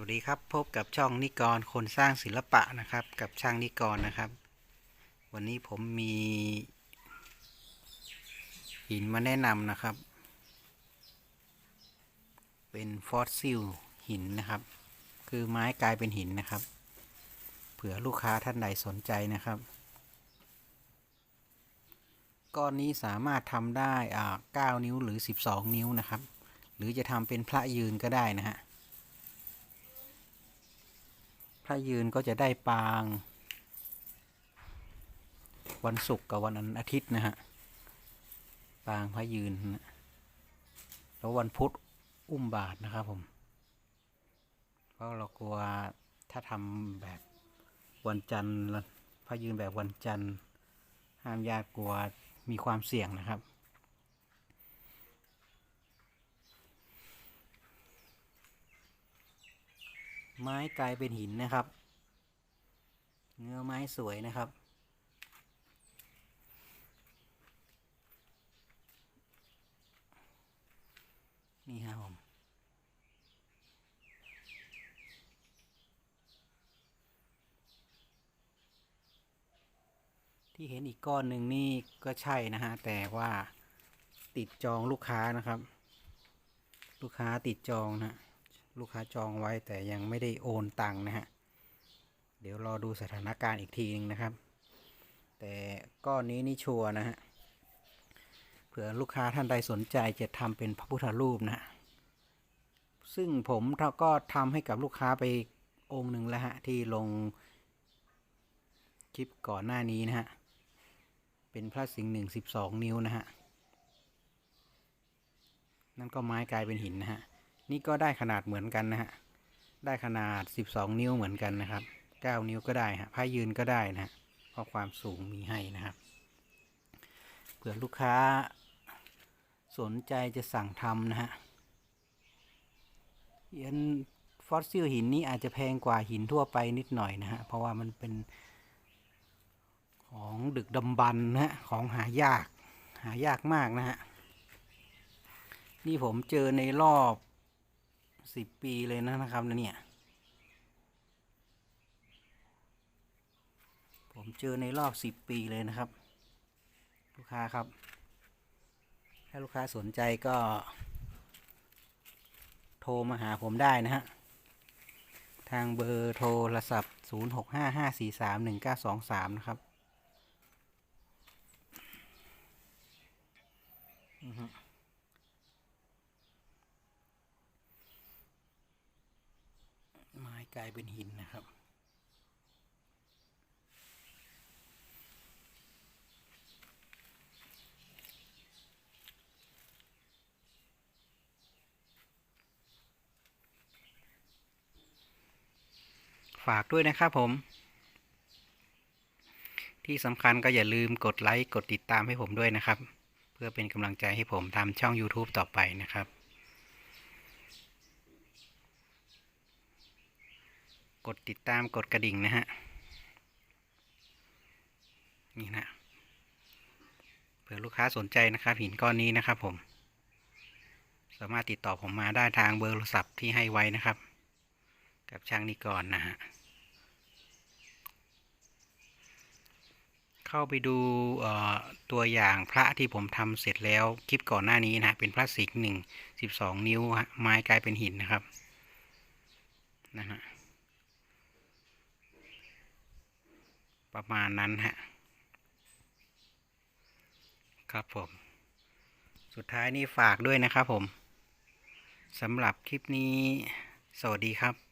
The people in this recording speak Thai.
วัสดีครับพบกับช่องนิกรคนสร้างศิลปะนะครับ กับช่างนิกรนะครับ วันนี้ผมมีหินมาแนะนำนะครับ เป็นฟอสซิลหินนะครับ คือไม้กลายเป็นหินนะครับ เผื่อลูกค้าท่านใดสนใจนะครับก้อนนี้สามารถทำได้อ่า9นิ้วหรือ 12 นิ้วนะครับ หรือจะทำเป็นพระยืนก็ได้นะฮะ พระยืนก็จะได้ปาง วันศุกร์กับวันอาทิตย์นะฮะ ปางพระยืนนะแล้ววันพุธอุ้มบาทนะครับผม เพราะเรากลัวถ้าทำแบบวันจันทร์พระยืนแบบวันจันทร์ห้ามญาติกลัวมีความเสี่ยงนะครับ ไม้กลายเป็นหินนะครับ เนื้อไม้สวยนะครับ นี่ครับผมที่เห็นอีกก้อนหนึ่งนี่ก็ใช่นะฮะ แต่ว่าติดจองลูกค้านะครับ ลูกค้าติดจองนะ ลูกค้าจองไว้แต่ยังไม่ได้โอนตังค์นะฮะ เดี๋ยวรอดูสถานการณ์อีกทีนึงนะครับ แต่ก้อนนี้นี่ชัวร์นะฮะ เผื่อลูกค้าท่านใดสนใจจะทำเป็นพระพุทธรูปนะ ซึ่งผมก็ทำให้กับลูกค้าไปองค์หนึ่งแล้วฮะ ที่ลงคลิปก่อนหน้านี้นะฮะ เป็นพระสิงห์หนึ่งสิบสองนิ้วนะฮะนั่นก็ไม้กลายเป็นหินนะฮะ นี่ก็ได้ขนาดเหมือนกันนะฮะ ได้ขนาด 12 นิ้วเหมือนกันนะครับ 9 นิ้วก็ได้ฮะพายืนก็ได้นะฮะเพราะความสูงมีให้นะครับ เผื่อลูกค้าสนใจจะสั่งทำนะฮะยันฟอสซิลหินนี้อาจจะแพงกว่าหินทั่วไปนิดหน่อยนะฮะ เพราะว่ามันเป็นของดึกดำบรรพ์นะฮะ ของหายาก หายากมากนะฮะ นี่ผมเจอในรอบ สิบปีเลยนะนะครับนะเนี่ย ผมเจอในรอบสิบปีเลยนะครับ ลูกค้าครับ ถ้าลูกค้าสนใจก็ โทรมาหาผมได้นะฮะ ทางเบอร์โทรศัพท์ 0655431923 นะครับอือฮึ ไม้ กลายเป็นหินนะครับ ฝากด้วยนะครับผม ที่สำคัญก็อย่าลืมกดไลค์ กดติดตามให้ผมด้วยนะครับ เพื่อเป็นกำลังใจให้ผมทำช่อง YouTube ต่อไปนะครับ กดติดตามกดกระดิ่งนะฮะ นี่นะเผื่อลูกค้าสนใจนะครับ หินก้อนนี้นะครับผม สามารถติดต่อผมมาได้ทางเบอร์โทรศัพท์ที่ให้ไว้นะครับ กับช่างนิกรนนะฮะ เข้าไปดูตัวอย่างพระที่ผมทำเสร็จแล้วคลิปก่อนหน้านี้นะเป็นพระสิกหนึ่งสิบสองนิ้วฮะไม้กลายเป็นหินนะครับนะฮะ ประมาณนั้นฮะครับผม สุดท้ายนี่ฝากด้วยนะครับผมสำหรับคลิปนี้ สวัสดีครับ